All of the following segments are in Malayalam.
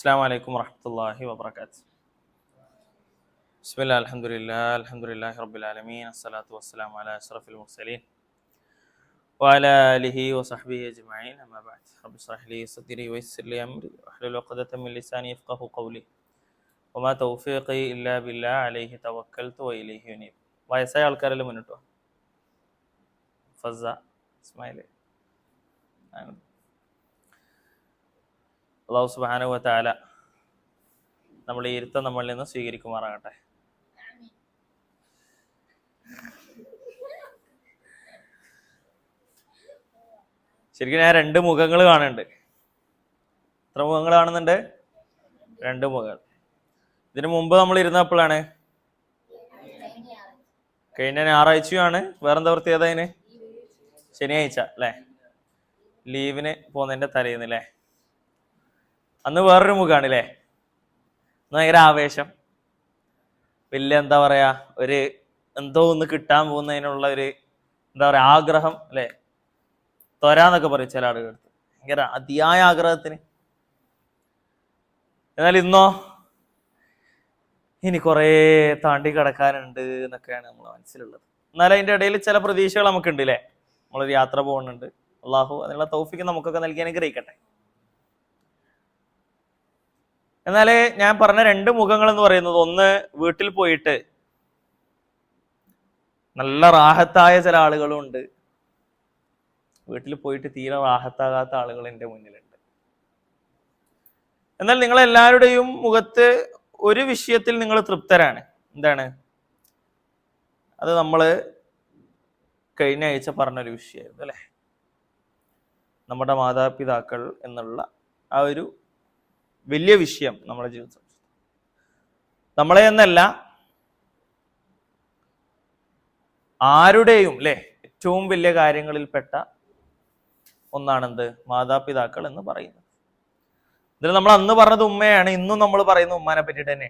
السلام عليكم ورحمة الله وبركاته بسم الله الحمد لله الحمد لله رب العالمين الصلاة والسلام على أشرف المرسلين وعلى آله وصحبه أجمعين أما بعد رب اشرح لي صدري ويسر لي أمري واحلل عقدة من لساني يفقه قولي وما توفيقي إلا بالله عليه توكلت وإليه ينيب വയസ്സായ ആൾക്കാരെല്ലാം മുന്നിട്ടോ ഫസ ഇസ്മായില് അള്ളാഹു സുബാനുവ താല നമ്മൾ ഈ ഇരുത്തം നമ്മളിൽ നിന്ന് സ്വീകരിക്കുമാറാകട്ടെ. ശരിക്കും ഞാൻ രണ്ട് മുഖങ്ങൾ കാണുന്നുണ്ട്. എത്ര മുഖങ്ങൾ കാണുന്നുണ്ട്? രണ്ട് മുഖങ്ങൾ. ഇതിനു മുമ്പ് നമ്മൾ ഇരുന്നപ്പോഴാണ്? കഴിഞ്ഞ ഞായറാഴ്ചയുമാണ് വേറെന്താ പ്രത്യേകത അതിന്? ശനിയാഴ്ച അല്ലേ? ലീവിന് പോകുന്നതിന്റെ തലേന്ന് അല്ലേ? അന്ന് വേറൊരു മുഖമാണ് അല്ലേ ഭയങ്കര ആവേശം. വലിയ എന്താ പറയാ ഒരു എന്തോ ഒന്ന് കിട്ടാൻ പോകുന്നതിനുള്ള ഒരു എന്താ പറയാ ആഗ്രഹം അല്ലേ? തൊരാന്നൊക്കെ പറയും ചില ആളുകൾ ഭയങ്കര അതിയായ ആഗ്രഹത്തിന്. എന്നാൽ ഇന്നോ? ഇനി കുറേ താണ്ടി കിടക്കാനുണ്ട് എന്നൊക്കെയാണ് നമ്മൾ മനസ്സിലുള്ളത്. എന്നാൽ അതിന്റെ ഇടയിൽ ചില പ്രതീക്ഷകൾ നമുക്കുണ്ട് അല്ലേ നമ്മളൊരു യാത്ര പോകുന്നുണ്ട്. അള്ളാഹു അതിനുള്ള തൗഫിക്ക് നമുക്കൊക്കെ നൽകി അനുഗ്രഹിക്കട്ടെ. എന്നാൽ ഞാൻ പറഞ്ഞ രണ്ട് മുഖങ്ങൾ എന്ന് പറയുന്നത് ഒന്ന് വീട്ടിൽ പോയിട്ട് നല്ല റാഹത്തായ ചില ആളുകളും ഉണ്ട്. വീട്ടിൽ പോയിട്ട് തീരെ റാഹത്താകാത്ത ആളുകൾ എന്റെ മുന്നിലുണ്ട്. എന്നാൽ നിങ്ങൾ എല്ലാവരുടെയും മുഖത്ത് ഒരു വിഷയത്തിൽ നിങ്ങൾ തൃപ്തരാണ്. എന്താണ്? അത് നമ്മൾ കഴിഞ്ഞ ആഴ്ച പറഞ്ഞൊരു വിഷയമായിരുന്നു അല്ലേ? നമ്മുടെ മാതാപിതാക്കൾ എന്നുള്ള ആ ഒരു വലിയ വിഷയം നമ്മുടെ ജീവിതത്തിൽ. നമ്മളെ എന്നല്ല ആരുടെയും അല്ലേ ഏറ്റവും വലിയ കാര്യങ്ങളിൽപ്പെട്ട ഒന്നാണെന്ത്? മാതാപിതാക്കൾ എന്ന് പറയുന്നത്. ഇതിൽ നമ്മൾ അന്ന് പറഞ്ഞത് ഉമ്മയാണ് ഇന്നും നമ്മൾ പറയുന്ന ഉമ്മാനെ പറ്റിയിട്ട് തന്നെ.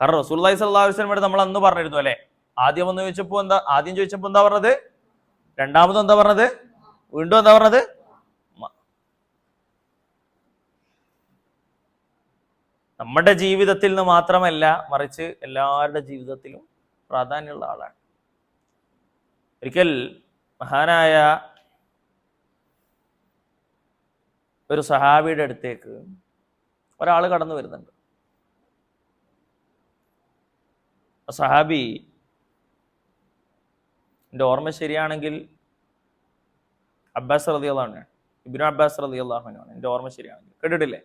കാരണം റസൂൽ സല്ലാ വസ്ലമോട് നമ്മൾ അന്ന് പറഞ്ഞിരുന്നു അല്ലെ? ആദ്യം ഒന്ന് ചോദിച്ചപ്പോ എന്താ ആദ്യം ചോദിച്ചപ്പോ എന്താ പറഞ്ഞത്? രണ്ടാമത് എന്താ പറഞ്ഞത്? വീണ്ടും എന്താ പറഞ്ഞത് ഉമ്മ. നമ്മുടെ ജീവിതത്തിൽ നിന്ന് മാത്രമല്ല മറിച്ച് എല്ലാവരുടെ ജീവിതത്തിലും പ്രാധാന്യമുള്ള ആളാണ്. ഒരിക്കൽ മഹാനായ ഒരു സഹാബിയുടെ അടുത്തേക്ക് ഒരാൾ കടന്നു വരുന്നുണ്ട്. സഹാബി എന്റെ ഓർമ്മ ശരിയാണെങ്കിൽ അബ്ബാസ് റതി അള്ളാഹുനാണ് ഇബിനു അബ്ബാസ് റതി അള്ളാഹുനാണ് എന്റെ ഓർമ്മ ശരിയാണെങ്കിൽ. കേട്ടിട്ടില്ലേ?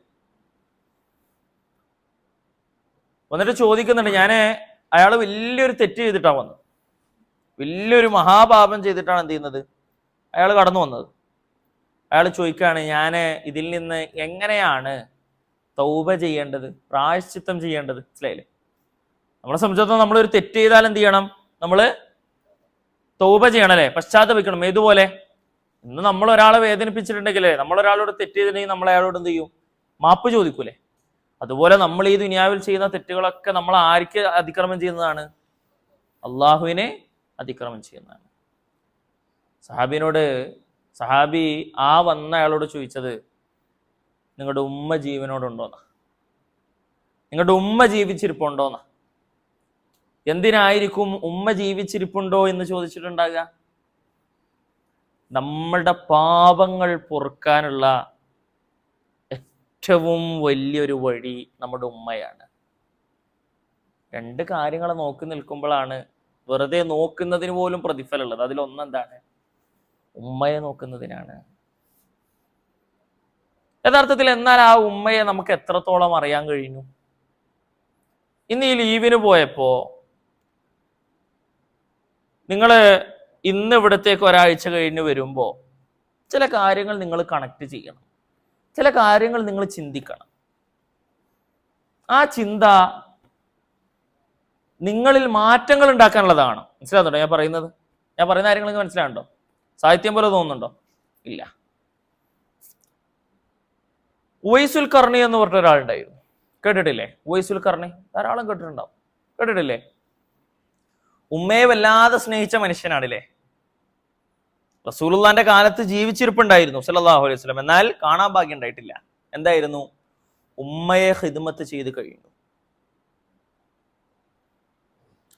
വന്നിട്ട് ചോദിക്കുന്നുണ്ട്. ഞാൻ അയാൾ വലിയൊരു തെറ്റ് ചെയ്തിട്ടാണ് വന്നത്. വലിയൊരു മഹാപാപം ചെയ്തിട്ടാണ് എന്ത് ചെയ്യുന്നത്? അയാൾ കടന്നു വന്നത്. അയാൾ ചോദിക്കുകയാണ് ഞാൻ ഇതിൽ നിന്ന് എങ്ങനെയാണ് തൗബ ചെയ്യേണ്ടത്? പ്രായശ്ചിത്തം ചെയ്യേണ്ടത്? മനസ്സിലായില്ലേ? നമ്മളെ സംബന്ധിച്ചിടത്തോളം നമ്മളൊരു തെറ്റ് ചെയ്താൽ എന്ത് ചെയ്യണം? നമ്മൾ തൗബ ചെയ്യണം അല്ലേ? പശ്ചാത്തപിക്കണം. ഏതുപോലെ ഇന്ന് നമ്മൾ ഒരാളെ വേദനിപ്പിച്ചിട്ടുണ്ടെങ്കിൽ നമ്മൾ ഒരാളോട് തെറ്റ് ചെയ്തിട്ടുണ്ടെങ്കിൽ നമ്മൾ അയാളോട് എന്ത് ചെയ്യും? മാപ്പ് ചോദിക്കൂലേ? അതുപോലെ നമ്മൾ ഈ ദുനിയാവിൽ ചെയ്യുന്ന തെറ്റുകളൊക്കെ നമ്മൾ ആർക്ക് അതിക്രമം ചെയ്യുന്നതാണ്? അള്ളാഹുവിനെ അതിക്രമം ചെയ്യുന്നതാണ്. സഹാബിനോട് സഹാബി ആ വന്ന അയാളോട് ചോദിച്ചത് നിങ്ങളുടെ ഉമ്മ ജീവനോടുണ്ടോന്ന? നിങ്ങളുടെ ഉമ്മ ജീവിച്ചിരിപ്പുണ്ടോന്ന? എന്തിനായിരിക്കും ഉമ്മ ജീവിച്ചിരിപ്പുണ്ടോ എന്ന് ചോദിച്ചിട്ടുണ്ടാകുക നമ്മളുടെ പാപങ്ങൾ പൊറുക്കാനുള്ള ഏറ്റവും വലിയൊരു വഴി നമ്മുടെ ഉമ്മയാണ്. രണ്ട് കാര്യങ്ങൾ നോക്കി നിൽക്കുമ്പോഴാണ് വെറുതെ നോക്കുന്നതിന് പോലും പ്രതിഫലമുള്ളത്. അതിലൊന്നെന്താണ് ഉമ്മയെ നോക്കുന്നതിനാണ്. യഥാർത്ഥത്തിൽ എന്നാൽ ആ ഉമ്മയെ നമുക്ക് എത്രത്തോളം അറിയാൻ കഴിഞ്ഞു? ഇന്ന് ഈ ലീവിന് പോയപ്പോ നിങ്ങൾ ഇന്ന് ഇവിടത്തേക്ക് ഒരാഴ്ച കഴിഞ്ഞ് വരുമ്പോൾ ചില കാര്യങ്ങൾ നിങ്ങൾ കണക്ട് ചെയ്യണം. ചില കാര്യങ്ങൾ നിങ്ങൾ ചിന്തിക്കണം. ആ ചിന്ത നിങ്ങളിൽ മാറ്റങ്ങൾ ഉണ്ടാക്കാനുള്ളതാണ്. മനസ്സിലാകുന്നുണ്ടോ ഞാൻ പറയുന്നത്? ഞാൻ പറയുന്ന കാര്യങ്ങൾ നിങ്ങൾക്ക് മനസ്സിലാകുന്നുണ്ടോ സാഹിത്യം പോലെ തോന്നുന്നുണ്ടോ? ഇല്ല. ഉവൈസുൽ കർണി എന്ന് പറഞ്ഞ ഒരാളുണ്ടായിരുന്നു. കേട്ടിട്ടില്ലേ? ഉവൈസുൽ കർണി ധാരാളം കേട്ടിട്ടുണ്ടാവും. കേട്ടിട്ടില്ലേ? ഉമ്മയെ വല്ലാതെ സ്നേഹിച്ച മനുഷ്യനാണില്ലേ റസൂലുള്ളാന്റെ കാലത്ത് ജീവിച്ചിരിപ്പുണ്ടായിരുന്നു സല്ലല്ലാഹു അലൈഹി വസല്ലം. എന്നാൽ കാണാൻ ഭാഗ്യം ഉണ്ടായിട്ടില്ല. എന്തായിരുന്നു? ഉമ്മയെ ഹിദ്മത്ത് ചെയ്ത് കഴിഞ്ഞു.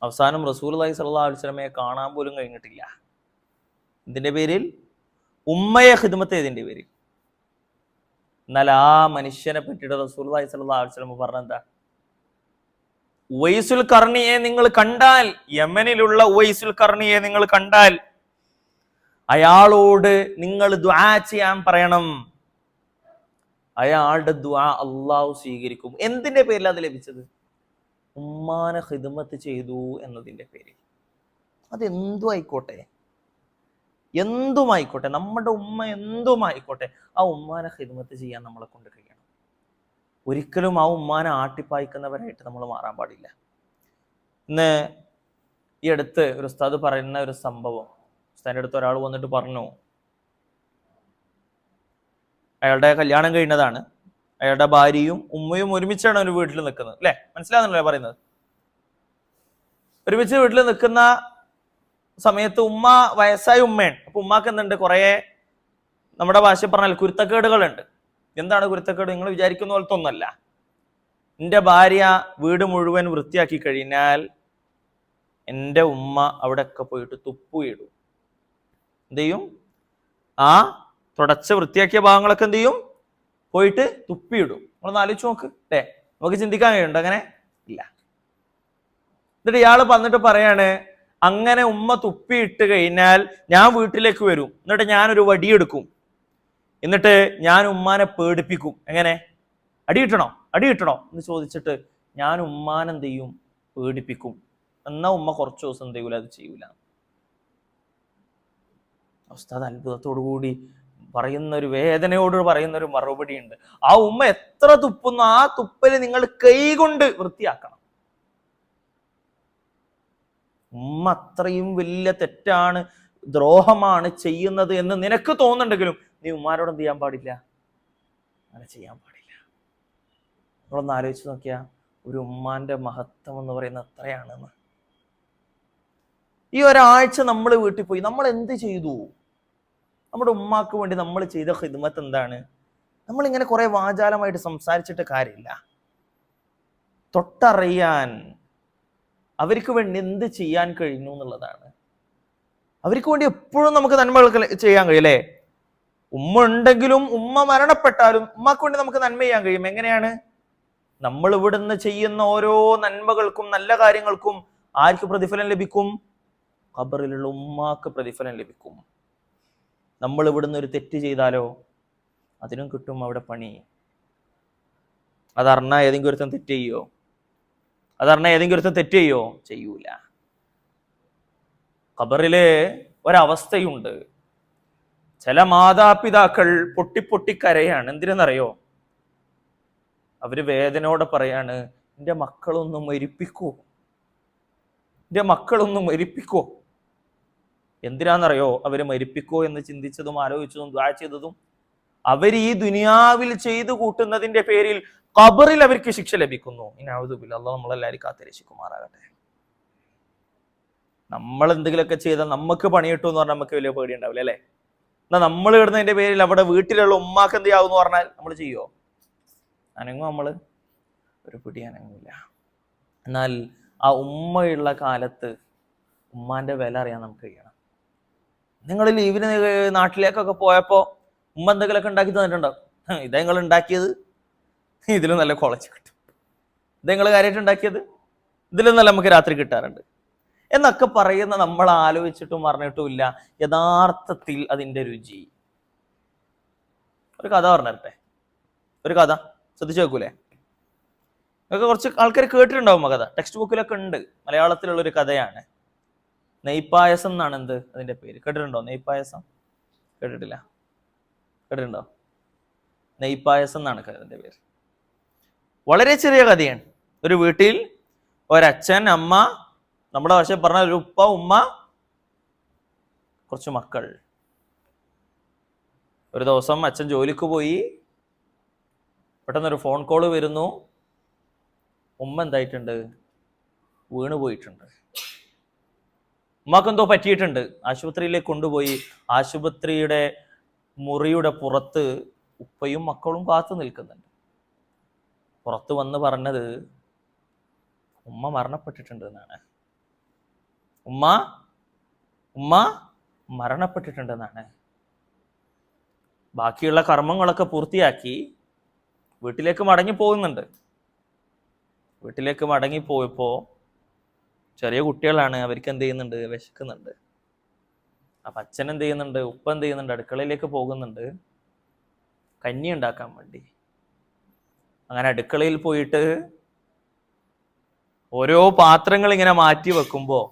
അവസാനം റസൂൽ അലൈഹി സ്വല്ലാ വസ്ലമയെ കാണാൻ പോലും കഴിഞ്ഞിട്ടില്ല. ഇതിന്റെ പേരിൽ ഉമ്മയെ ഹിദ്മത്ത് ചെയ്തതിന്റെ പേരിൽ. എന്നാൽ ആ മനുഷ്യനെ പറ്റിയിട്ട് റസൂൽ അലൈഹി സ്വല്ലാ വസ്ലമ പറഞ്ഞെന്താ ഉവൈസുൽ കർണിയെ നിങ്ങൾ കണ്ടാൽ യമനിലുള്ള ഉവൈസുൽ കർണിയെ നിങ്ങൾ കണ്ടാൽ അയാളോട് നിങ്ങൾ ദ്വാ ചെയ്യാൻ പറയണം. അയാളുടെ ദ്വാ അള്ളാഹു സ്വീകരിക്കും. എന്തിന്റെ പേരിൽ അത് ലഭിച്ചത്? ഉമ്മാനെ ഹിദ്മത്ത് ചെയ്തു എന്നതിന്റെ പേരിൽ. അത് എന്തും ആയിക്കോട്ടെ എന്തുമായിക്കോട്ടെ? നമ്മുടെ ഉമ്മ എന്തുമായിക്കോട്ടെ? ആ ഉമ്മാനെ ഹിദ്മത്ത് ചെയ്യാൻ നമ്മളെ കൊണ്ട് കഴിയണം ഒരിക്കലും ആ ഉമ്മാനെ ആട്ടിപ്പായിക്കുന്നവരായിട്ട് നമ്മൾ മാറാൻ പാടില്ല. ഇന്ന് ഈ അടുത്ത് ഒരു ഉസ്താദ് പറയുന്ന ഒരു സംഭവം ഉസ്താദിന്റെ അടുത്ത് ഒരാൾ വന്നിട്ട് പറഞ്ഞു അയാളുടെ കല്യാണം കഴിഞ്ഞതാണ് അയാളുടെ ഭാര്യയും ഉമ്മയും ഒരുമിച്ചാണ് ഒരു വീട്ടിൽ നിൽക്കുന്നത് അല്ലേ? മനസ്സിലാകുന്നല്ലോ പറയുന്നത്? ഒരുമിച്ച് വീട്ടിൽ നിൽക്കുന്ന സമയത്ത് ഉമ്മ വയസ്സായ ഉമ്മയാണ്. അപ്പൊ ഉമ്മാക്ക് എന്തുണ്ട്? കുറേ നമ്മുടെ ഭാഷ പറഞ്ഞാൽ കുരുത്തക്കേടുകളുണ്ട്. എന്താണ് കുരുത്തക്കേട്? നിങ്ങൾ വിചാരിക്കുന്ന പോലത്തെ ഒന്നല്ല. എന്റെ ഭാര്യ വീട് മുഴുവൻ വൃത്തിയാക്കി കഴിഞ്ഞാൽ എന്റെ ഉമ്മ അവിടെയൊക്കെ പോയിട്ട് തുപ്പുയിടും എന്ത് ചെയ്യും? ആ തുടച്ച വൃത്തിയാക്കിയ ഭാഗങ്ങളൊക്കെ എന്ത് ചെയ്യും? പോയിട്ട് തുപ്പിയിടും. നമ്മളൊന്ന് ആലോചിച്ച് നോക്ക് അല്ലേ? നമുക്ക് ചിന്തിക്കാൻ കഴിയുണ്ട് അങ്ങനെ? ഇല്ല. എന്നിട്ട് ഇയാൾ വന്നിട്ട് പറയാണ് അങ്ങനെ ഉമ്മ തുപ്പിയിട്ട് കഴിഞ്ഞാൽ ഞാൻ വീട്ടിലേക്ക് വരും. എന്നിട്ട് ഞാനൊരു വടിയെടുക്കും എന്നിട്ട് ഞാൻ ഉമ്മാനെ പേടിപ്പിക്കും. എങ്ങനെ? അടി കിട്ടണോ? അടി കിട്ടണോ? എന്ന് ചോദിച്ചിട്ട് ഞാൻ ഉമ്മാനെന്ത് ചെയ്യും? പേടിപ്പിക്കും. എന്നാ ഉമ്മ കുറച്ച് ദിവസം എന്ത് ചെയ്യൂല? അത് ചെയ്യൂല. ഉസ്താദ് അത്ഭുതത്തോടു കൂടി പറയുന്ന ഒരു വേദനയോട് പറയുന്ന ഒരു മറുപടി ഉണ്ട് ആ ഉമ്മ എത്ര തുപ്പുന്നു ആ തുപ്പൽ നിങ്ങൾ കൈകൊണ്ട് വൃത്തിയാക്കണം. ഉമ്മ അത്രയും വലിയ തെറ്റാണ് ദ്രോഹമാണ് ചെയ്യുന്നത് എന്ന് നിനക്ക് തോന്നുന്നുണ്ടെങ്കിലും നീ ഉമ്മാരോട് എന്ത് ചെയ്യാൻ പാടില്ല? അങ്ങനെ ചെയ്യാൻ പാടില്ല. നമ്മളൊന്ന് ആലോചിച്ച് നോക്കിയാ ഒരു ഉമ്മാന്റെ മഹത്വം എന്ന് പറയുന്നത് എത്രയാണെന്ന് ഈ ഒരാഴ്ച നമ്മൾ വീട്ടിൽ പോയി നമ്മൾ എന്ത് ചെയ്തു? നമ്മുടെ ഉമ്മാക്ക് വേണ്ടി നമ്മൾ ചെയ്ത ഹിദ്മത്ത് എന്താണ്? നമ്മൾ ഇങ്ങനെ കുറെ വാചാലമായിട്ട് സംസാരിച്ചിട്ട് കാര്യമില്ല. തൊട്ടറിയാൻ അവർക്ക് വേണ്ടി എന്ത് ചെയ്യാൻ കഴിഞ്ഞു എന്നുള്ളതാണ്. അവർക്ക് വേണ്ടി എപ്പോഴും നമുക്ക് നന്മകൾ ചെയ്യാൻ കഴിയും അല്ലെ? ഉമ്മ ഉണ്ടെങ്കിലും ഉമ്മ മരണപ്പെട്ടാലും ഉമ്മക്ക് വേണ്ടി നമുക്ക് നന്മ ചെയ്യാൻ കഴിയും. എങ്ങനെയാണ്? നമ്മൾ ഇവിടുന്ന് ചെയ്യുന്ന ഓരോ നന്മകൾക്കും നല്ല കാര്യങ്ങൾക്കും ആർക്ക് പ്രതിഫലം ലഭിക്കും? ഖബറിലുള്ള ഉമ്മാക്ക് പ്രതിഫലം ലഭിക്കും. നമ്മൾ ഇവിടുന്ന് ഒരു തെറ്റ് ചെയ്താലോ? അതിനും കിട്ടും അവിടെ പണി. അതറിഞ്ഞ ഏതെങ്കിലും ഒരുത്തം തെറ്റ് ചെയ്യോ? അതറിഞ്ഞ ഏതെങ്കിലും ഒരുത്തം തെറ്റ് ചെയ്യോ? ചെയ്യൂല. ഖബറിൽ ഒരവസ്ഥയുണ്ട്. ചില മാതാപിതാക്കൾ പൊട്ടി പൊട്ടി കരയാണ്. എന്തിനെന്നറിയോ? അവർ വേദനയോടെ പറയാണ് എന്റെ മക്കളൊന്നും മരിപ്പിക്കൂ. എന്റെ മക്കളൊന്നും മരിപ്പിക്കോ. എന്തിനാണെന്നറിയോ അവരെ മരിപ്പിക്കോ എന്ന് ചിന്തിച്ചതും ആലോചിച്ചതും ദ്വാ ചെയ്തതും അവർ ഈ ദുനിയാവിൽ ചെയ്തു കൂട്ടുന്നതിന്റെ പേരിൽ ഖബറിൽ അവർക്ക് ശിക്ഷ ലഭിക്കുന്നു. അള്ളാഹ് നമ്മളെല്ലാവരും കാത്തിരക്ഷിക്കുമാറാകട്ടെ നമ്മൾ എന്തെങ്കിലുമൊക്കെ ചെയ്താൽ നമുക്ക് പണിയിട്ടു എന്ന് പറഞ്ഞാൽ നമുക്ക് വലിയ പേടി ഉണ്ടാവില്ല അല്ലേ? എന്നാ നമ്മൾ ഇടുന്നതിന്റെ പേരിൽ അവിടെ വീട്ടിലുള്ള ഉമ്മാക്ക് എന്ത് എന്ന് പറഞ്ഞാൽ നമ്മൾ ചെയ്യോ? അനങ്ങും നമ്മൾ? ഒരു പിടി അനങ്ങില്ല എന്നാൽ ആ ഉമ്മയുള്ള കാലത്ത് ഉമ്മാന്റെ വില അറിയാൻ നമുക്ക് കഴിയണം. നിങ്ങൾ ലീവിന് നാട്ടിലേക്കൊക്കെ പോയപ്പോ ഉമ്മ എന്തെങ്കിലുമൊക്കെ ഉണ്ടാക്കി തന്നിട്ടുണ്ടാവും ഇതാ നിങ്ങൾ ഉണ്ടാക്കിയത്. ഇതിൽ നല്ല കുളച്ച് കിട്ടും. ഇതാ നിങ്ങൾ കാര്യമായിട്ട് ഉണ്ടാക്കിയത്. ഇതിൽ നല്ല നമുക്ക് രാത്രി കിട്ടാറുണ്ട്. എന്നൊക്കെ പറയുന്ന നമ്മൾ ആലോചിച്ചിട്ടും പറഞ്ഞിട്ടുമില്ല. യഥാർത്ഥത്തിൽ അതിന്റെ രുചി. ഒരു കഥ പറഞ്ഞിരട്ടെ. ഒരു കഥ. ശ്രദ്ധിച്ചു നോക്കൂലേ നിങ്ങൾക്ക് കുറച്ച് ആൾക്കാർ കേട്ടിട്ടുണ്ടാവും കഥ. ടെക്സ്റ്റ് ബുക്കിലൊക്കെ ഉണ്ട്. മലയാളത്തിലുള്ളൊരു കഥയാണ്. നെയ്പായസം എന്നാണ് എന്ത്? അതിന്റെ പേര്. കേട്ടിട്ടുണ്ടോ? നെയ്പായസം? കേട്ടിട്ടില്ല. കേട്ടിട്ടുണ്ടോ? നെയ്പായസം എന്നാണ് അതിന്റെ പേര്. വളരെ ചെറിയ കഥയാണ്. ഒരു വീട്ടിൽ ഒരച്ഛൻ അമ്മ നമ്മുടെ ഭാഷ പറഞ്ഞ ഒരു ഉപ്പ ഉമ്മ കുറച്ച് മക്കൾ. ഒരു ദിവസം അച്ഛൻ ജോലിക്ക് പോയി. പെട്ടെന്നൊരു ഫോൺ കോൾ വരുന്നു. ഉമ്മ എന്തായിട്ടുണ്ട്? വീണ് പോയിട്ടുണ്ട്. ഉമ്മാക്ക് എന്തോ പറ്റിയിട്ടുണ്ട്. ആശുപത്രിയിലേക്ക് കൊണ്ടുപോയി. ആശുപത്രിയുടെ മുറിയുടെ പുറത്ത് ഉപ്പയും മക്കളും കാത്തു നിൽക്കുന്നുണ്ട്. പുറത്തു വന്ന് പറഞ്ഞത് ഉമ്മ മരണപ്പെട്ടിട്ടുണ്ട് എന്നാണ്. ഉമ്മ ഉമ്മ മരണപ്പെട്ടിട്ടുണ്ട് എന്നാണ്. ബാക്കിയുള്ള കർമ്മങ്ങളൊക്കെ പൂർത്തിയാക്കി വീട്ടിലേക്ക് മടങ്ങി പോകുന്നുണ്ട് വീട്ടിലേക്ക് മടങ്ങി പോയപ്പോൾ ചെറിയ കുട്ടികളാണ് അവർക്ക് എന്ത് ചെയ്യുന്നുണ്ട്? വിശക്കുന്നുണ്ട്. അപ്പൊ അച്ഛൻ എന്ത് ചെയ്യുന്നുണ്ട്? ഉപ്പ എന്ത് ചെയ്യുന്നുണ്ട്? അടുക്കളയിലേക്ക് പോകുന്നുണ്ട്. കഞ്ഞി ഉണ്ടാക്കാൻ വേണ്ടി. അങ്ങനെ അടുക്കളയിൽ പോയിട്ട് ഓരോ പാത്രങ്ങൾ ഇങ്ങനെ മാറ്റി വെക്കുമ്പോൾ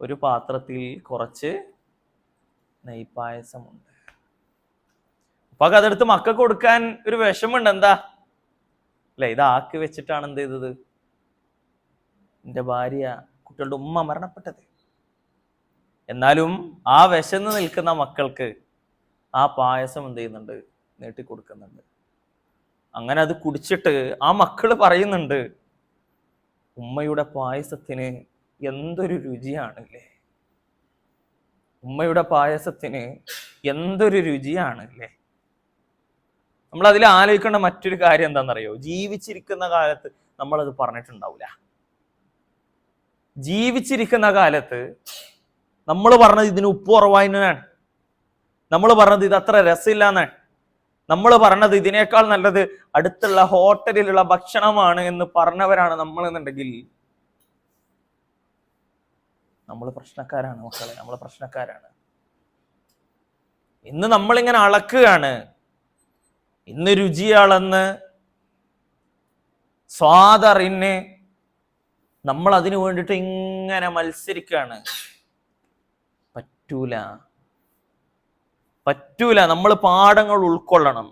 ഒരു പാത്രത്തിൽ കുറച്ച് നെയ്പായസമുണ്ട്. അപ്പൊ അതെടുത്ത് മക്കൾക്ക് കൊടുക്കാൻ ഒരു വിഷമുണ്ട് എന്താ? അല്ലെ ഇത് ആക്കി വെച്ചിട്ടാണ് എന്ത് ചെയ്തത്? എന്റെ ഭാര്യ കുട്ടികളുടെ ഉമ്മ മരണപ്പെട്ടത്. എന്നാലും ആ വിശന്ന് നിൽക്കുന്ന മക്കൾക്ക് ആ പായസം എന്ത് ചെയ്യുന്നുണ്ട്? നീട്ടി കൊടുക്കുന്നുണ്ട്. അങ്ങനെ അത് കുടിച്ചിട്ട് ആ മക്കൾ പറയുന്നുണ്ട് ഉമ്മയുടെ പായസത്തിന് എന്തൊരു രുചിയാണല്ലേ? ഉമ്മയുടെ പായസത്തിന് എന്തൊരു രുചിയാണല്ലേ? നമ്മൾ അതിൽ ആലോചിക്കേണ്ട മറ്റൊരു കാര്യം എന്താണെന്നറിയോ? ജീവിച്ചിരിക്കുന്ന കാലത്ത് നമ്മളത് പറഞ്ഞിട്ടുണ്ടാവില്ല ജീവിച്ചിരിക്കുന്ന കാലത്ത് നമ്മൾ പറഞ്ഞത് ഇതിന് ഉപ്പ് കുറവായതിനാണ്. നമ്മൾ പറഞ്ഞത് ഇത് അത്ര രസമില്ല എന്നാണ് നമ്മൾ പറഞ്ഞത് ഇതിനേക്കാൾ നല്ലത് അടുത്തുള്ള ഹോട്ടലിലുള്ള ഭക്ഷണമാണ് എന്ന് പറഞ്ഞവരാണ് നമ്മൾ എന്നുണ്ടെങ്കിൽ നമ്മൾ പ്രശ്നക്കാരാണ് മക്കളെ നമ്മൾ പ്രശ്നക്കാരാണ്. ഇന്ന് നമ്മളിങ്ങനെ അളക്കുകയാണ്. ഇന്ന് രുചി അളന്ന് സ്വാദറിന് നമ്മൾ അതിനു വേണ്ടിയിട്ട് ഇങ്ങനെ മത്സരിക്കുകയാണ് പറ്റൂല. പറ്റൂല. നമ്മൾ പാഠങ്ങൾ ഉൾക്കൊള്ളണം.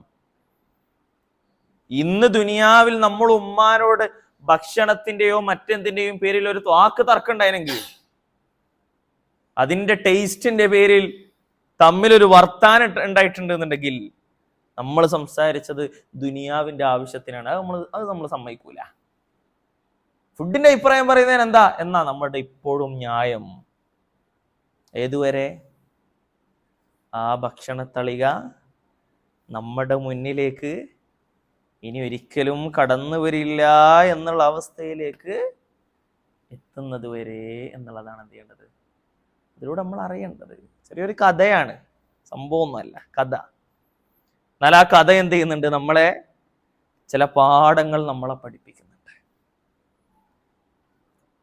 ഇന്ന് ദുനിയാവിൽ നമ്മൾ ഉമ്മാനോട് ഭക്ഷണത്തിന്റെയോ മറ്റെന്തിന്റെയും പേരിൽ ഒരു വാക്ക് തർക്കമുണ്ടായിരുന്നെങ്കിൽ അതിന്റെ ടേസ്റ്റിന്റെ പേരിൽ തമ്മിലൊരു വർത്താനം ഉണ്ടായിട്ടുണ്ട് എന്നുണ്ടെങ്കിൽ നമ്മൾ സംസാരിച്ചത് ദുനിയാവിന്റെ ആവശ്യത്തിനാണ്. അത് നമ്മൾ അത് നമ്മൾ സമ്മതിക്കൂല. ഫുഡിന്റെ അഭിപ്രായം പറയുന്നതിന് എന്താ? എന്നാ നമ്മുടെ ഇപ്പോഴും ന്യായം. ഏതുവരെ? ആ ഭക്ഷണത്തളിക നമ്മുടെ മുന്നിലേക്ക് ഇനി ഒരിക്കലും കടന്നു വരില്ല എന്നുള്ള അവസ്ഥയിലേക്ക് എത്തുന്നത് വരെ എന്നുള്ളതാണ് എന്ത് ചെയ്യേണ്ടത്? ഇതിലൂടെ നമ്മൾ അറിയേണ്ടത്. ചെറിയൊരു കഥയാണ്. സംഭവമൊന്നുമല്ല കഥ. എന്നാൽ ആ കഥ എന്ത് ചെയ്യുന്നുണ്ട്? നമ്മളെ ചില പാഠങ്ങൾ നമ്മളെ പഠിപ്പിക്കുന്നുണ്ട്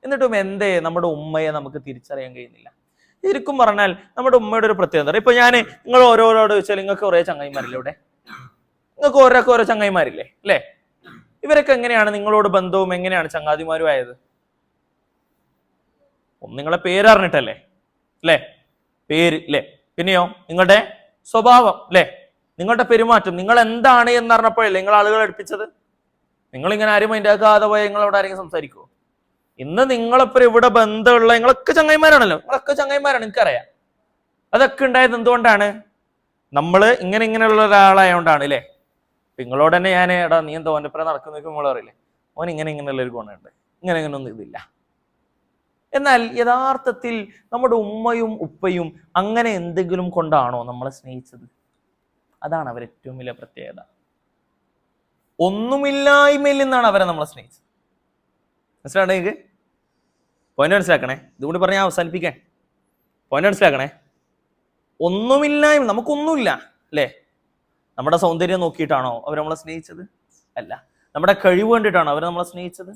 എന്നിട്ടും എന്തേ? നമ്മുടെ ഉമ്മയെ നമുക്ക് തിരിച്ചറിയാൻ കഴിയുന്നില്ല. ശരിക്കും പറഞ്ഞാൽ നമ്മുടെ ഉമ്മയുടെ ഒരു പ്രത്യേകത ഇപ്പൊ ഞാൻ നിങ്ങൾ ഓരോരോട് ചോദിച്ചാൽ നിങ്ങൾക്ക് കുറേ ചങ്ങായിമാരില്ലേ ഇവിടെ? നിങ്ങൾക്ക് ഓരോക്കെ ഓരോ ചങ്ങായിമാരില്ലേ? അല്ലേ? ഇവരൊക്കെ എങ്ങനെയാണ് നിങ്ങളോട് ബന്ധവും എങ്ങനെയാണ് ചങ്ങാതിമാരും ആയത്? നിങ്ങളെ പേര് അറിഞ്ഞിട്ടല്ലേ അല്ലേ? പേര് അല്ലേ? പിന്നെയോ? നിങ്ങളുടെ സ്വഭാവം അല്ലേ? നിങ്ങളുടെ പെരുമാറ്റം നിങ്ങൾ എന്താണ് എന്ന് അറിഞ്ഞപ്പോഴല്ലേ നിങ്ങൾ ആളുകൾ അടുപ്പിച്ചത്? നിങ്ങൾ ഇങ്ങനെ ആരും ആകാതെ പോയ നിങ്ങളോട് ആരെങ്കിലും സംസാരിക്കുമോ ഇന്ന് നിങ്ങളൊപ്പം ഇവിടെ ബന്ധമുള്ള നിങ്ങളൊക്കെ ചങ്ങായിമാരാണല്ലോ. നിങ്ങളൊക്കെ ചങ്ങായിമാരാണ് എനിക്കറിയാം. അതൊക്കെ ഉണ്ടായത് എന്തുകൊണ്ടാണ്? നമ്മൾ ഇങ്ങനെ ഇങ്ങനെയുള്ള ഒരാളായതുകൊണ്ടാണ് അല്ലേ നിങ്ങളോട് തന്നെ ഞാൻ എടാ നീ എന്തോ ഓന്റെ പുറം നടക്കുന്ന നിങ്ങൾ അറിയില്ലേ ഓൻ ഇങ്ങനെ ഇങ്ങനെയുള്ള ഒരു ഗുണമുണ്ട്. ഇങ്ങനെ ഇങ്ങനെ ഒന്നും ഇതില്ല. എന്നാൽ യഥാർത്ഥത്തിൽ നമ്മുടെ ഉമ്മയും ഉപ്പയും അങ്ങനെ എന്തെങ്കിലും കൊണ്ടാണോ നമ്മളെ സ്നേഹിച്ചത്? അതാണ് അവർ ഏറ്റവും വലിയ പ്രത്യേകത. ഒന്നുമില്ലായ്മയിൽ നിന്നാണ് അവരെ നമ്മളെ സ്നേഹിച്ചത്. മനസ്സിലാണെങ്കിൽ പോയിന്റ് മനസ്സിലാക്കണേ? ഇതുകൂടി പറഞ്ഞാൽ അവസാനിപ്പിക്കാൻ പോയിന്റ് മനസ്സിലാക്കണേ? ഒന്നുമില്ലായ്മ നമുക്കൊന്നുമില്ല അല്ലേ? നമ്മുടെ സൗന്ദര്യം നോക്കിയിട്ടാണോ അവർ നമ്മളെ സ്നേഹിച്ചത്? അല്ല. നമ്മുടെ കഴിവ് കണ്ടിട്ടാണോ അവർ നമ്മളെ സ്നേഹിച്ചത്?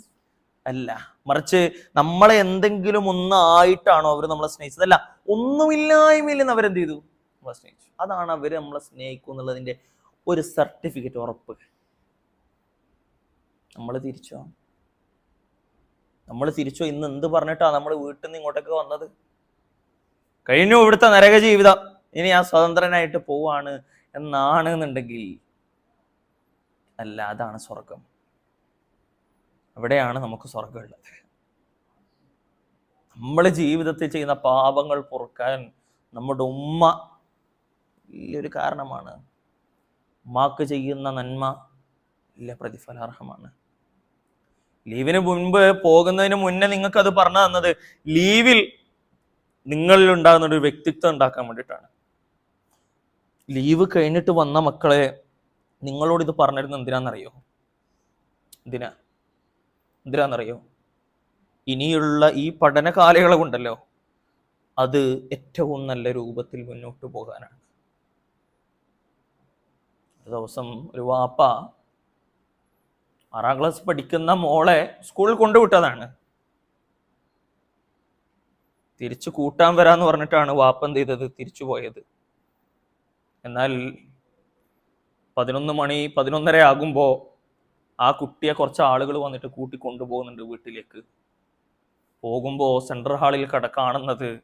അല്ല. മറിച്ച് നമ്മളെ എന്തെങ്കിലും ഒന്നായിട്ടാണോ അവർ നമ്മളെ സ്നേഹിച്ചത്? അല്ല. ഒന്നുമില്ലായ്മയിൽ നിന്ന് അവരെന്ത് ചെയ്തു? നമ്മളെ സ്നേഹിച്ചു. അതാണ് അവർ നമ്മളെ സ്നേഹിക്കും എന്നുള്ളതിന്റെ ഒരു സർട്ടിഫിക്കറ്റ് ഉറപ്പ്. നമ്മൾ തിരിച്ചോ നമ്മൾ തിരിച്ചു? ഇന്ന് എന്ത് പറഞ്ഞിട്ടാ നമ്മൾ വീട്ടിൽ നിന്ന് ഇങ്ങോട്ടേക്ക് വന്നത്? കഴിഞ്ഞു ഇവിടുത്തെ നരക ജീവിതം ഇനി ആ സ്വതന്ത്രനായിട്ട് പോവാണ് എന്നാണ് എന്നുണ്ടെങ്കിൽ അല്ല അതാണ് സ്വർഗം അവിടെയാണ് നമുക്ക് സ്വർഗമുള്ളത് നമ്മൾ ജീവിതത്തിൽ ചെയ്യുന്ന പാപങ്ങൾ പൊറുക്കാൻ നമ്മുടെ ഉമ്മ വലിയൊരു കാരണമാണ്. ഉമ്മാക്ക് ചെയ്യുന്ന നന്മ വലിയ പ്രതിഫലാർഹമാണ്. ലീവിന് മുൻപ് പോകുന്നതിന് മുന്നേ നിങ്ങൾക്ക് അത് പറഞ്ഞു തന്നത് ലീവിൽ നിങ്ങളിൽ ഉണ്ടാകുന്ന ഒരു വ്യക്തിത്വം ഉണ്ടാക്കാൻ വേണ്ടിയിട്ടാണ്. ലീവ് കഴിഞ്ഞിട്ട് വന്ന മക്കളെ നിങ്ങളോട് ഇത് പറഞ്ഞിരുന്നത് എന്തിനാണെന്നറിയോ? എന്തിനാ? എന്തിനാണെന്നറിയോ? ഇനിയുള്ള ഈ പഠന കാലയളവുണ്ടല്ലോ അത് ഏറ്റവും നല്ല രൂപത്തിൽ മുന്നോട്ട് പോകാനാണ്. ദിവസം ഒരു വാപ്പ ആറാം ക്ലാസ് പഠിക്കുന്ന മോളെ സ്കൂളിൽ കൊണ്ടുവിട്ടതാണ് തിരിച്ചു കൂട്ടാൻ വരാന്ന് പറഞ്ഞിട്ടാണ് വാപ്പ എന്ത് ചെയ്തത്? തിരിച്ചു പോയത്. എന്നാൽ പതിനൊന്ന് മണി പതിനൊന്നര ആകുമ്പോൾ ആ കുട്ടിയെ കുറച്ച് ആളുകൾ വന്നിട്ട് കൂട്ടി കൊണ്ടുപോകുന്നുണ്ട് വീട്ടിലേക്ക്. പോകുമ്പോൾ സെൻട്രൽ ഹാളിൽ കട കാണുന്നത്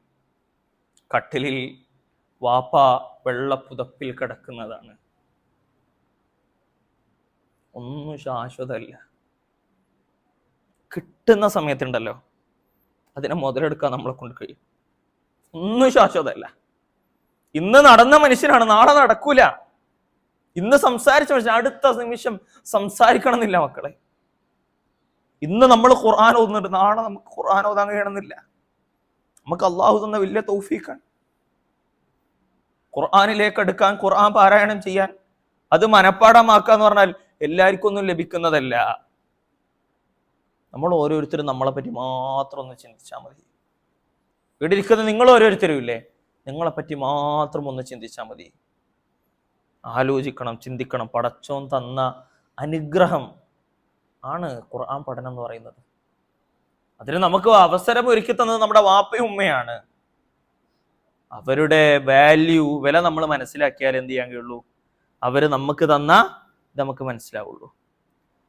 കട്ടിലിൽ വാപ്പ വെള്ളപ്പുതപ്പിൽ കിടക്കുന്നതാണ്. ഒന്നും ശാശ്വതമല്ല കിട്ടുന്ന സമയത്തുണ്ടല്ലോ. അതിനെ മുതലെടുക്കാൻ നമ്മളെ കൊണ്ട് കഴിയും. ഒന്നും ശാശ്വതമല്ല ഇന്ന് നടന്ന മനുഷ്യനാണ് നാളെ നടക്കൂല. ഇന്ന് സംസാരിച്ച മനുഷ്യൻ അടുത്ത നിമിഷം സംസാരിക്കണം എന്നില്ല മക്കളെ. ഇന്ന് നമ്മൾ ഖുർആൻ ഓതുന്നുണ്ട് നാളെ നമുക്ക് ഖുർആൻ ഓതാൻ കഴിയണമെന്നില്ല. നമുക്ക് അള്ളാഹു തന്ന വലിയ തൗഫീഖാണ് ഖുർആാനിലേക്ക് എടുക്കാൻ ഖുർആൻ പാരായണം ചെയ്യാൻ. അത് മനഃപ്പാടമാക്കുക എന്ന് പറഞ്ഞാൽ എല്ലാവർക്കും ഒന്നും ലഭിക്കുന്നതല്ല. നമ്മൾ ഓരോരുത്തരും നമ്മളെ പറ്റി മാത്രം ഒന്ന് ചിന്തിച്ചാൽ മതി. ഇവിടെ ഇരിക്കുന്ന നിങ്ങൾ ഓരോരുത്തരും ഇല്ലേ? നിങ്ങളെ പറ്റി മാത്രം ഒന്ന് ചിന്തിച്ചാൽ മതി. ആലോചിക്കണം ചിന്തിക്കണം. പടച്ചോൻ തന്ന അനുഗ്രഹം ആണ് ഖുർആൻ പഠനം എന്ന് പറയുന്നത്. അതിന് നമുക്ക് അവസരം ഒരുക്കി തന്നത് നമ്മുടെ വാപ്പയും ഉമ്മയാണ്. അവരുടെ വാല്യൂ വില നമ്മൾ മനസ്സിലാക്കിയാൽ എന്ത് ചെയ്യാൻ കഴിയുള്ളൂ? അവർ നമുക്ക് തന്ന ഇത് നമുക്ക് മനസ്സിലാവുള്ളൂ.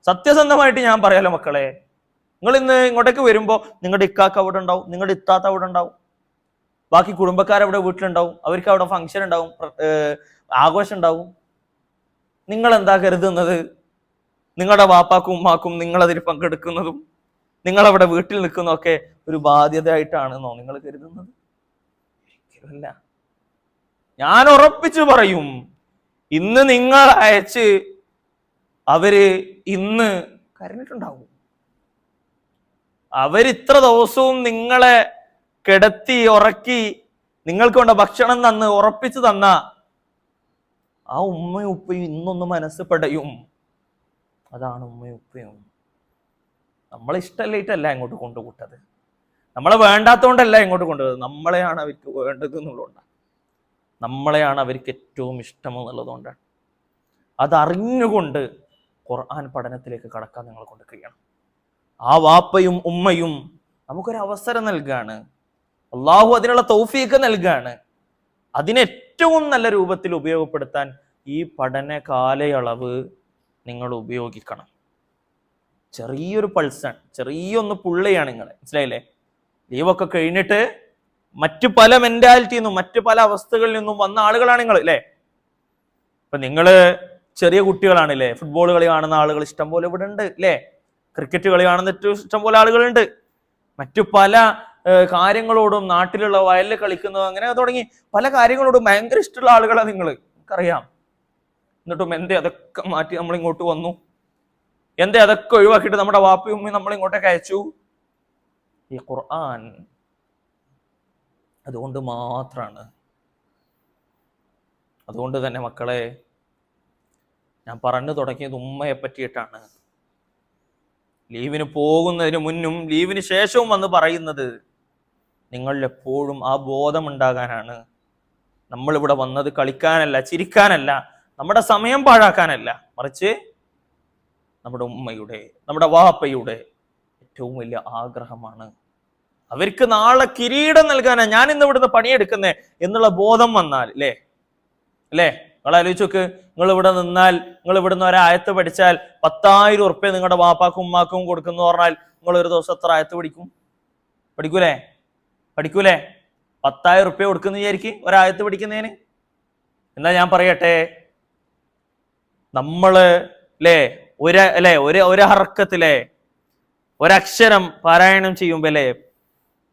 സത്യസന്ധമായിട്ട് ഞാൻ പറയാലോ മക്കളെ നിങ്ങൾ ഇന്ന് ഇങ്ങോട്ടേക്ക് വരുമ്പോൾ നിങ്ങളുടെ ഇക്കാക്ക അവിടെ ഉണ്ടാവും നിങ്ങളുടെ ഇത്താത്ത അവിടെ ഉണ്ടാവും ബാക്കി കുടുംബക്കാർ അവിടെ വീട്ടിലുണ്ടാവും അവർക്ക് അവിടെ ഫംഗ്ഷൻ ഉണ്ടാവും ആഘോഷം ഉണ്ടാവും. നിങ്ങൾ എന്താ കരുതുന്നത്? നിങ്ങളുടെ വാപ്പാക്കും ഉമ്മാക്കും നിങ്ങളതിൽ പങ്കെടുക്കുന്നതും നിങ്ങളവിടെ വീട്ടിൽ നിൽക്കുന്നതൊക്കെ ഒരു ബാധ്യതയായിട്ടാണെന്നോ നിങ്ങൾ കരുതുന്നത്? ഞാൻ ഉറപ്പിച്ചു പറയും ഇന്ന് നിങ്ങൾ അയച്ച് അവർ ഇന്ന് കരഞ്ഞിട്ടുണ്ടാവും. അവരിത്ര ദിവസവും നിങ്ങളെ കിടത്തി ഉറക്കി നിങ്ങൾക്ക് വേണ്ട ഭക്ഷണം തന്ന് ഉറപ്പിച്ചു തന്ന ആ ഉമ്മയും ഉപ്പയും ഇന്നൊന്ന് മനസ്സ് പെടയും. അതാണ് ഉമ്മയും ഉപ്പയും. നമ്മളെ ഇഷ്ടമല്ലായിട്ടല്ല ഇങ്ങോട്ട് കൊണ്ടുകൂട്ടത് നമ്മളെ വേണ്ടാത്തതുകൊണ്ടല്ല ഇങ്ങോട്ട് കൊണ്ടുപോകുന്നത് നമ്മളെയാണ് അവർക്ക് വേണ്ടത് എന്നുള്ളതുകൊണ്ടാണ്. നമ്മളെയാണ് അവർക്ക് ഏറ്റവും ഇഷ്ടം എന്നുള്ളതുകൊണ്ടാണ് അതറിഞ്ഞുകൊണ്ട് ഖുർആൻ പഠനത്തിലേക്ക് കടക്കാൻ നിങ്ങളെ കൊണ്ട് കഴിയണം. ആ വാപ്പയും ഉമ്മയും നമുക്കൊരു അവസരം നൽകുകയാണ് അള്ളാഹു അതിനുള്ള തൗഫീക്ക് നൽകുകയാണ് അതിനെ ഏറ്റവും നല്ല രൂപത്തിൽ ഉപയോഗപ്പെടുത്താൻ ഈ പഠന കാലയളവ് നിങ്ങൾ ഉപയോഗിക്കണം. ചെറിയൊരു പൾസാണ് ചെറിയൊന്ന് പുള്ളിയാണ് നിങ്ങൾ മനസ്സിലായില്ലേ? ലീവൊക്കെ കഴിഞ്ഞിട്ട് മറ്റു പല മെന്റാലിറ്റിയിൽ നിന്നും മറ്റു പല അവസ്ഥകളിൽ നിന്നും വന്ന ആളുകളാണ് നിങ്ങൾ അല്ലേ? ഇപ്പൊ നിങ്ങൾ ചെറിയ കുട്ടികളാണ് അല്ലേ ഫുട്ബോൾ കളി കാണുന്ന ആളുകൾ ഇഷ്ടം പോലെ ഇവിടെ ഉണ്ട് അല്ലേ ക്രിക്കറ്റ് കളി കാണുന്ന ഇഷ്ടം പോലെ ആളുകളുണ്ട് മറ്റു പല കാര്യങ്ങളോടും നാട്ടിലുള്ള വയലിൽ കളിക്കുന്നത് അങ്ങനെ തുടങ്ങി പല കാര്യങ്ങളോടും ഭയങ്കര ഇഷ്ടമുള്ള ആളുകളാണ് നിങ്ങൾ നമുക്കറിയാം എന്നിട്ടും എന്തേ അതൊക്കെ മാറ്റി നമ്മൾ ഇങ്ങോട്ട് വന്നു. എന്തേ അതൊക്കെ ഒഴിവാക്കിയിട്ട് നമ്മുടെ വാപ്പി ഉമ്മയും നമ്മൾ ഇങ്ങോട്ടേക്ക് അയച്ചു. ഈ ഖുർആൻ അതുകൊണ്ട് മാത്രാണ്. അതുകൊണ്ട് തന്നെ മക്കളെ ഞാൻ പറഞ്ഞു തുടങ്ങിയത് ഉമ്മയെ പറ്റിയിട്ടാണ്. ലീവിന് പോകുന്നതിന് മുന്നും ലീവിന് ശേഷവും വന്ന് പറയുന്നത് നിങ്ങളിലെപ്പോഴും ആ ബോധം ഉണ്ടാകാനാണ് നമ്മളിവിടെ വന്നത് കളിക്കാനല്ല ചിരിക്കാനല്ല നമ്മുടെ സമയം പാഴാക്കാനല്ല. മറിച്ച് നമ്മുടെ ഉമ്മയുടെ നമ്മുടെ വാപ്പയുടെ ഏറ്റവും വലിയ ആഗ്രഹമാണ്. അവർക്ക് നാളെ കിരീടം നൽകാനാണ് ഞാൻ ഇന്ന് ഇവിടുന്ന് പണിയെടുക്കുന്നേ എന്നുള്ള ബോധം വന്നാൽ അല്ലേ? അല്ലേ? നിങ്ങൾ ആലോചിച്ച് നോക്ക് നിങ്ങൾ ഇവിടെ നിന്നാൽ നിങ്ങൾ ഇവിടുന്ന് ഒരായത്ത് പഠിച്ചാൽ പത്തായിരം ഉറുപ്പ്യ നിങ്ങളുടെ വാപ്പാക്കും ഉമ്മാക്കും കൊടുക്കുന്നു പറഞ്ഞാൽ നിങ്ങൾ ഒരു ദിവസം എത്ര ആയത്ത് പഠിക്കും? പഠിക്കൂലേ? പഠിക്കൂലേ? പത്തായിരം ഉറുപ്പ്യ കൊടുക്കുന്ന വിചാരിക്കും ഒരായത്ത് പഠിക്കുന്നതിന്. എന്നാ ഞാൻ പറയട്ടെ നമ്മൾ അല്ലേ ഒരു അല്ലേ ഒരു ഒരു ഹർക്കത്തിലെ ഒരക്ഷരം പാരായണം ചെയ്യുമ്പോ അല്ലേ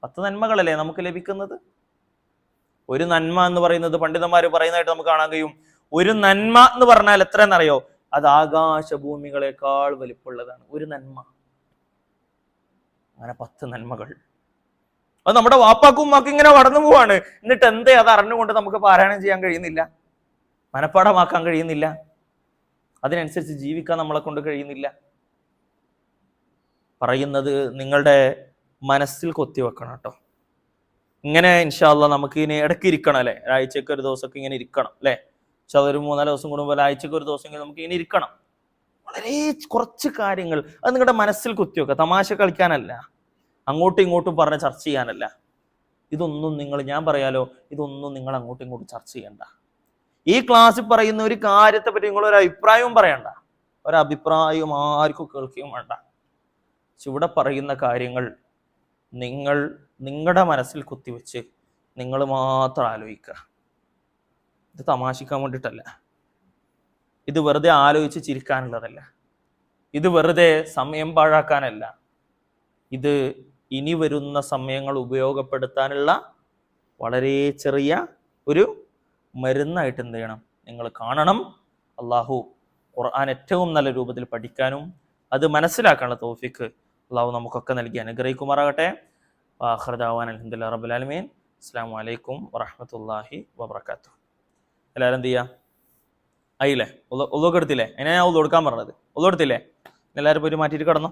പത്ത് നന്മകളല്ലേ നമുക്ക് ലഭിക്കുന്നത്? ഒരു നന്മ എന്ന് പറയുന്നത് പണ്ഡിതന്മാർ പറയുന്നതായിട്ട് നമുക്ക് കാണാൻ കഴിയും. ഒരു നന്മ എന്ന് പറഞ്ഞാൽ എത്ര എന്നറിയോ അത് ആകാശഭൂമികളെക്കാൾ വലിപ്പുള്ളതാണ് ഒരു നന്മ. അങ്ങനെ പത്ത് നന്മകൾ. അത് നമ്മുടെ വാപ്പാക്കും ഉമ്മാക്കും ഇങ്ങനെ കടന്നു പോവാണ്. എന്നിട്ട് എന്തേ അത് അറിഞ്ഞുകൊണ്ട് നമുക്ക് പാരായണം ചെയ്യാൻ കഴിയുന്നില്ല? മനഃപ്പാടമാക്കാൻ കഴിയുന്നില്ല? അതിനനുസരിച്ച് ജീവിക്കാൻ നമ്മളെ കൊണ്ട് കഴിയുന്നില്ല? പറയുന്നത് നിങ്ങളുടെ മനസ്സിൽ കൊത്തിവെക്കണം കേട്ടോ. ഇങ്ങനെ ഇൻഷാല്ല നമുക്ക് ഇനി ഇടയ്ക്ക് ഇരിക്കണം അല്ലേ? ഒരാഴ്ചക്ക് ഒരു ദിവസമൊക്കെ ഇങ്ങനെ ഇരിക്കണം അല്ലേ? പക്ഷെ അതൊരു മൂന്നാൽ ദിവസം കൂടുമ്പോൾ ആഴ്ചയ്ക്ക് ഒരു ദിവസം നമുക്ക് ഇങ്ങനെ ഇരിക്കണം. വളരെ കുറച്ച് കാര്യങ്ങൾ അത് നിങ്ങളുടെ മനസ്സിൽ കുത്തിവെക്കുക തമാശ കളിക്കാനല്ല. അങ്ങോട്ടും ഇങ്ങോട്ടും പറഞ്ഞ് ചർച്ച ചെയ്യാനല്ല. ഇതൊന്നും നിങ്ങൾ ഞാൻ പറയാലോ ഇതൊന്നും നിങ്ങൾ അങ്ങോട്ടും ഇങ്ങോട്ടും ചർച്ച ചെയ്യണ്ട. ഈ ക്ലാസ്സിൽ പറയുന്ന ഒരു കാര്യത്തെ പറ്റി നിങ്ങൾ ഒരു അഭിപ്രായവും പറയണ്ട. ഒരഭിപ്രായവും ആർക്കും കേൾക്കുകയും വേണ്ട. ഇവിടെ പറയുന്ന കാര്യങ്ങൾ നിങ്ങൾ നിങ്ങളുടെ മനസ്സിൽ കുത്തിവെച്ച് നിങ്ങൾ മാത്രം ആലോചിക്കുക. ഇത് തമാശിക്കാൻ വേണ്ടിയിട്ടല്ല. ഇത് വെറുതെ ആലോചിച്ച് ചിരിക്കാനുള്ളതല്ല. ഇത് വെറുതെ സമയം പാഴാക്കാനല്ല. ഇത് ഇനി വരുന്ന സമയങ്ങൾ ഉപയോഗപ്പെടുത്താനുള്ള വളരെ ചെറിയ ഒരു മരുന്നായിട്ട് എന്ത് ചെയ്യണം? നിങ്ങൾ കാണണം. അള്ളാഹു ഖുർആൻ ഏറ്റവും നല്ല രൂപത്തിൽ പഠിക്കാനും അത് മനസ്സിലാക്കാനുള്ള തോഫിക്ക് അള്ളാഹു നമുക്കൊക്കെ നൽകി അനുഗ്രഹിക്കുമാറാകട്ടെ. വാഹൃദാവാൻ അലഹദുല്ല റബുലാലമീൻ അസ്സാം വലൈക്കും വറഹമത്തല്ലാഹി വബർക്കാത്തു എല്ലാവരും എന്ത് ചെയ്യുക ആയില്ലേ? ഒന്നൊക്കെ എടുത്തില്ലേ അതിനാ ഞാൻ കൊടുക്കാൻ പറഞ്ഞത്? ഒന്നും എടുത്തില്ലേ എല്ലാവരും പോയി മാറ്റിയിട്ട് കിടന്നു.